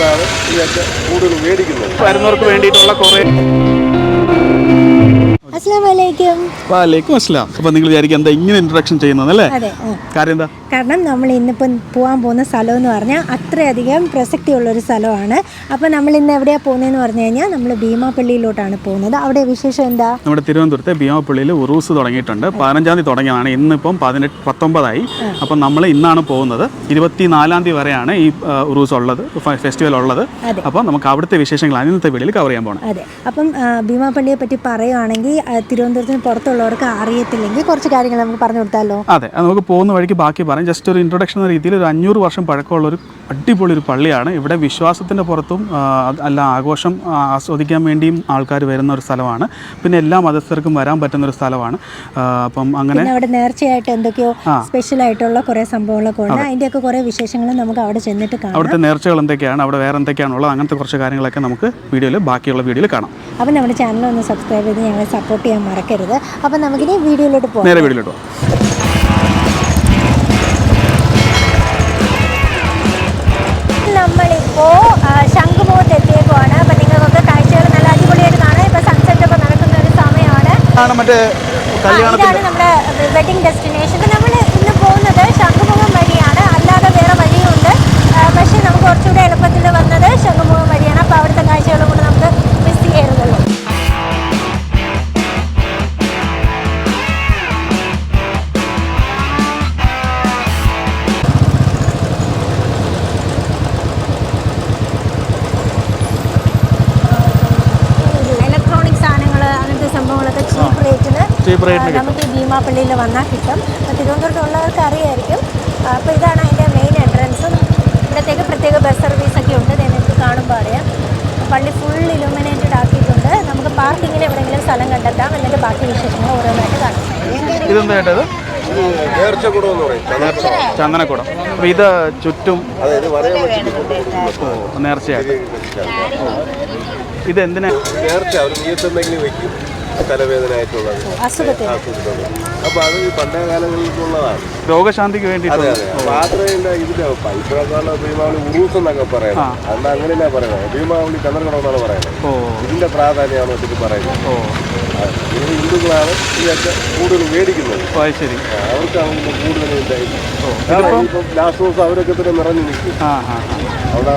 ഹിന്ദുക്കളാണ് ഇതൊക്കെ കൂടുതൽ മേടിക്കുന്നത്. വരുന്നവർക്ക് വേണ്ടിയിട്ടുള്ള കുറേ വലൈക്കും അസ്ലാം അപ്പോൾ നിങ്ങൾ എന്താ ഇങ്ങനെ ഇൻട്രൊഡക്ഷൻ ചെയ്യുന്നത് അല്ലേ? കാര്യം എന്താ? കാരണം നമ്മൾ ഇന്നിപ്പം പോകാൻ പോകുന്ന സ്ഥലം എന്ന് പറഞ്ഞാൽ അത്രയധികം പ്രസക്തിയുള്ളൊരു സ്ഥലമാണ്. അപ്പോൾ നമ്മൾ ഇന്ന് എവിടെയാണ് പോകുന്നതെന്ന് പറഞ്ഞു കഴിഞ്ഞാൽ നമ്മൾ ഭീമാപ്പള്ളിയിലോട്ടാണ് പോകുന്നത്. അവിടെ വിശേഷം എന്താ? നമ്മുടെ തിരുവനന്തപുരത്തെ ഭീമാപ്പള്ളിയിൽ ഉറൂസ് തുടങ്ങിയിട്ടുണ്ട്. പതിനഞ്ചാം തീയതി തുടങ്ങിയതാണ്. ഇന്നിപ്പം പതിനെട്ട് പത്തൊമ്പതായി. അപ്പം നമ്മൾ ഇന്നാണ് പോകുന്നത്. ഇരുപത്തിനാലാം തീയതി വരെയാണ് ഈ ഉറൂസ് ഉള്ളത് ഫെസ്റ്റിവൽ ഉള്ളത്. അപ്പം നമുക്ക് അവിടുത്തെ വിശേഷങ്ങൾ ഇന്നത്തെ വീഡിയോയിൽ കവർ ചെയ്യാൻ പോകണം അതെ. അപ്പം ഭീമാപ്പള്ളിയെ പറ്റി പറയുവാണെങ്കിൽ ആ, തിരുവനന്തപുരത്തിന് പുറത്തുള്ളവർക്ക് അറിയത്തില്ലെങ്കിൽ കുറച്ച് കാര്യങ്ങൾ നമുക്ക് പറഞ്ഞു കൊടുത്താലോ? അതെ നമുക്ക് പോകുന്ന വഴിക്ക് ബാക്കി പറയാം. ജസ്റ്റ് ഒരു ഇൻട്രൊഡക്ഷൻ എന്ന രീതിയിൽ ഒരു അഞ്ഞൂറ് വർഷം പഴക്കമുള്ള ഒരു അടിപൊളി ഒരു പള്ളിയാണ്. ഇവിടെ വിശ്വാസത്തിന്റെ പുറത്തും അല്ല ആഘോഷം ആസ്വദിക്കാൻ വേണ്ടിയും ആൾക്കാർ വരുന്ന ഒരു സ്ഥലമാണ്. പിന്നെ എല്ലാ മതസ്ഥർക്കും വരാൻ പറ്റുന്ന ഒരു സ്ഥലമാണ്. അപ്പം അങ്ങനെ അവിടെ നേർച്ചയായിട്ട് എന്തൊക്കെയോ സ്പെഷ്യൽ ആയിട്ടുള്ള കുറേ സംഭവങ്ങളൊക്കെ ഉണ്ട്. അതിന്റെയൊക്കെ കുറേ വിശേഷങ്ങൾ നമുക്ക് അവിടെ ചെന്നിട്ട് കാണാം. അവിടുത്തെ നേർച്ചകൾ എന്തൊക്കെയാണ് അവിടെ വേറെ എന്തൊക്കെയാണുള്ളത് അങ്ങനത്തെ കുറച്ച് കാര്യങ്ങളൊക്കെ നമുക്ക് വീഡിയോയിൽ ബാക്കിയുള്ള വീഡിയോയിൽ കാണാം. അപ്പം നമ്മുടെ ചാനൽ ഒന്ന് സബ്സ്ക്രൈബ് ചെയ്ത് ഞങ്ങളെ സപ്പോർട്ട് ചെയ്യാൻ മറക്കരുത്. അപ്പം നമുക്കിനി വീഡിയോയിലോട്ട് പോകാം നേരെ വീഡിയോയിലോട്ട് പോകാം ആണ് മറ്റേ കല്യാണത്തിന് നമ്മുടെ വെഡിങ് ഡെസ്റ്റിനേഷൻ നമ്മൾ ഇന്ന് പോകുന്നത് ശംഖുമുഖം വഴിയാണ്. അല്ലാതെ വേറെ വഴിയുണ്ട്. പക്ഷേ നമുക്ക് കുറച്ചുകൂടെ എളുപ്പത്തിൽ വന്നത് ശംഖുമുഖം ചീപ്പ് റേറ്റിന് നമുക്ക് ഈ ഭീമാപ്പള്ളിയിൽ വന്നാൽ കിട്ടും. അപ്പോൾ തിരുവനന്തപുരത്തുള്ളവർക്ക് അറിയായിരിക്കും. അപ്പോൾ ഇതാണ് അതിന്റെ മെയിൻ എൻട്രൻസ് ഇവിടത്തേക്ക് പ്രത്യേക ബസ് സർവീസൊക്കെ ഉണ്ട്. നിങ്ങൾക്ക് കാണുമ്പോൾ അറിയാം. പള്ളി ഫുൾ ഇലുമിനേറ്റഡ് ആക്കിയിട്ടുണ്ട്. നമുക്ക് പാർക്കിങ്ങിന് എവിടെയെങ്കിലും സ്ഥലം കണ്ടെത്താം. എന്നിട്ട് ബാക്കി വിശേഷങ്ങൾ ഓരോന്നായിട്ട് കാണാം. ഇതെന്തായിട്ടത്. ചന്ദനക്കുടം. അപ്പൊ ഇത് ചുറ്റും നേർച്ചയായിട്ട്. ഇത് എന്തിനാ നേർച്ച തലവേദന ആയിട്ടുള്ളത് അപ്പൊ അത് ഈ പണ്ടേ കാലങ്ങളിലുള്ളതാണ് രോഗശാന്തിക്ക് വേണ്ടി മാത്രമല്ല ഇതിന്റെ ഇപ്പോഴൊക്കെ ഭീമാവളി ഉറൂസ് എന്നൊക്കെ പറയുന്നത്. അന്ന് അങ്ങനെയല്ല പറയുന്നത്. ഭീമാവളി ചന്ദ്രകടം പറയുന്നത്. ഇതിന്റെ പ്രാധാന്യമാണ് ഇതിന് പറയുന്നത്. ഇത് ഹിന്ദുക്കളാണ് ഇതൊക്കെ കൂടുതൽ മേടിക്കുന്നത്. ഓ ശരി. അവർക്കാണ് കൂടുതൽ ഇപ്പം ലാസ്റ്റ് ദിവസം അവരൊക്കെ തന്നെ നിറഞ്ഞു നിൽക്കും. അവിടെ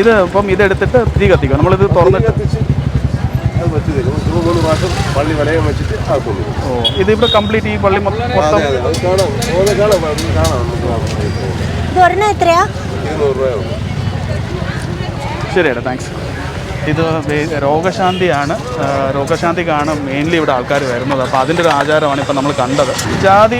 ഇത് ഇപ്പം ഇതെടുത്തിട്ട് തീ കത്തിക്കും. നമ്മളിത് തുറന്നിട്ട് കത്തിച്ച് അത് വെച്ച് തരും. ഒരു മൂന്ന് മാസം പള്ളി വലയം വെച്ചിട്ട് ആക്കുന്നു ഓ കംപ്ലീറ്റ് ഈ പള്ളി മൊ- അതെ മൊത്തം അതെ. അത് കാണാം. ഓരോ കാണാം അത് കാണാം. നമുക്ക് കാണാം. ഇത് ഒരെണ്ണം എത്രയാ? ഇരുന്നൂറ് രൂപയുള്ളൂ ശരിയേട്ടാ താങ്ക്സ് ഇത് രോഗശാന്തിയാണ്. രോഗശാന്തിക്കാണ് മെയിൻലി ഇവിടെ ആൾക്കാർ വരുന്നത്. അപ്പോൾ അതിന്റെ ഒരു ആചാരമാണ് ഇപ്പം നമ്മൾ കണ്ടത്. ജാതി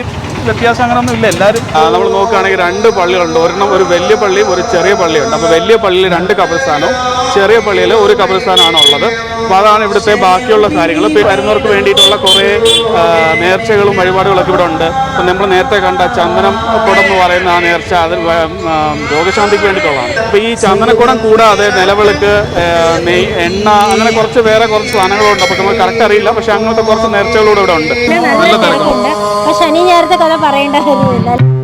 വ്യത്യാസം അങ്ങനെയൊന്നും ഇല്ല. എല്ലാവരും നമ്മൾ നോക്കുകയാണെങ്കിൽ രണ്ട് പള്ളികളുണ്ട്. ഒരെണ്ണം ഒരു വലിയ പള്ളിയും ഒരു ചെറിയ പള്ളിയുണ്ട്. അപ്പോൾ വലിയ പള്ളിയിൽ രണ്ട് കബർസ്ഥാനവും ചെറിയ പള്ളിയിൽ ഒരു കബർസ്ഥാനമാണ് ഉള്ളത്. അപ്പോൾ അതാണ് ഇവിടുത്തെ ബാക്കിയുള്ള കാര്യങ്ങൾ. ഇപ്പോൾ വരുന്നവർക്ക് വേണ്ടിയിട്ടുള്ള കുറേ നേർച്ചകളും വഴിപാടുകളൊക്കെ ഇവിടെ ഉണ്ട്. അപ്പോൾ നമ്മൾ നേരത്തെ കണ്ട ചന്ദനം കുടം എന്ന് പറയുന്ന ആ നേർച്ച അത് രോഗശാന്തിക്ക് വേണ്ടിയിട്ടുള്ളതാണ്. അപ്പോൾ ഈ ചന്ദനക്കുടം കൂടാതെ നിലവിളക്ക് നെയ് എണ്ണ അങ്ങനെ കുറച്ച് വേറെ കുറച്ച് സാധനങ്ങളുണ്ട്. അപ്പോൾ നമുക്ക് കറക്റ്റ് അറിയില്ല. പക്ഷേ അങ്ങനത്തെ കുറച്ച് നേർച്ചകളൂടെ ഇവിടെ ഉണ്ട്. നല്ല തിരക്കുണ്ട് ശനി നേരത്തെ കഥ പറയേണ്ട കാര്യമില്ല.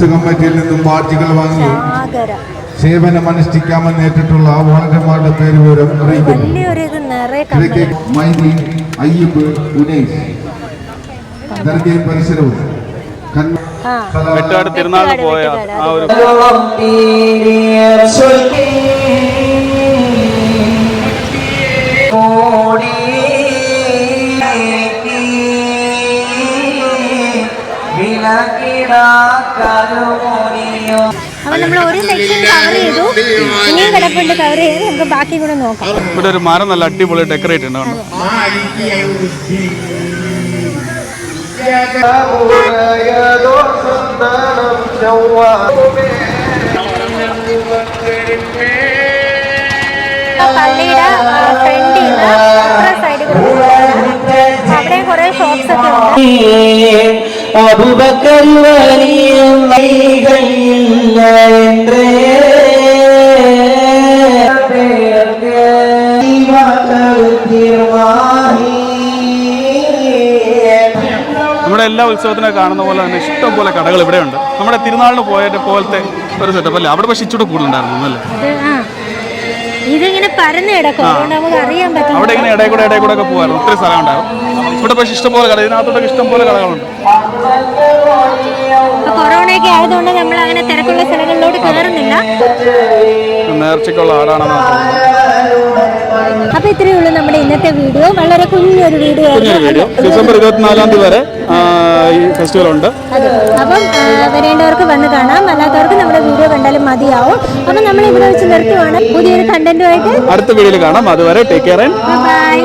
കൊടുക്കമ്മനെ കമ്മിറ്റിയിൽ നിന്നും ബാഡ്ജുകൾ വാങ്ങി സേവനം അനുഷ്ഠിക്കാമെന്ന് ഏറ്റിട്ടുള്ള വോളന്റിയർമാരുടെ പേര് വിവരം അറിയിക്കുന്നു. ഉനൈസ് ദർഗയും പരിസരവും തിരുനാളിന് പോയ ആ ഒരു നമ്മൾ ഒരു സെക്ഷൻ കവർ ചെയ്തു. കവർ ബാക്കി നോക്കാം. ഇവിടെ ഒരു മരം നല്ല അടിപൊളി ഡെക്കറേറ്റ് ഉണ്ടാവും അവിടെ കുറെ ഷോപ്സ് ഒക്കെ ഉണ്ട്. അബുബക്കർ വലിയും നമ്മുടെ എല്ലാ ഉത്സവത്തിനും കാണുന്ന പോലെ തന്നെ ഇഷ്ടം പോലെ കടകൾ ഇവിടെയുണ്ട്. നമ്മുടെ തിരുനാളിന് പോയ പോലത്തെ ഒരു സെറ്റപ്പ് അല്ലേ? അവിടെ പക്ഷെ ഇച്ചിരി കൂടുതലുണ്ടായിരുന്നു അല്ലേ? ഇതിങ്ങനെ പരന്ന് കിടക്കും. അതുകൊണ്ട് നമുക്ക് അറിയാൻ പറ്റും. അവിടെ ഇങ്ങനെ ഇടയിൽ കൂടെ ഇടയിൽ കൂടെ ഒക്കെ പോകാറുണ്ട് ഒത്തിരി സ്ഥലം ഉണ്ടാവും ഇവിടെ പക്ഷേ ഇഷ്ടം പോലെ കട ഇതിനകത്തോടെ ഇഷ്ടം പോലെ കടകളുണ്ട് കൊറോണയൊക്കെ ആയതുകൊണ്ട് നമ്മൾ അങ്ങനെ തിരക്കുള്ള സ്ഥലങ്ങളിലോട്ട് കയറുന്നില്ല നേർച്ചയ്ക്കുള്ള ആടാണെന്ന് അപ്പൊ ഇത്രയേ ഉള്ളൂ നമ്മുടെ ഇന്നത്തെ വീഡിയോ. വളരെ കുഞ്ഞൊരു വീഡിയോ ഡിസംബർ ഇരുപത്തിനാലാം തീയതി വരെ ഈ ഫെസ്റ്റിവൽ ഉണ്ട്. അപ്പം വരേണ്ടവർക്ക് വന്ന് കാണാം. അല്ലാത്തവർക്ക് നമ്മുടെ വീഡിയോ കണ്ടാലും മതിയാവും. അപ്പം നമ്മൾ ഇവിടെ വെച്ച് നിർത്തുവാണ്. പുതിയൊരു കണ്ടന്റുമായിട്ട് അടുത്ത വീഡിയോയിൽ കാണാം. അതുവരെ ടേക്ക് കെയർ ആൻഡ് ബൈ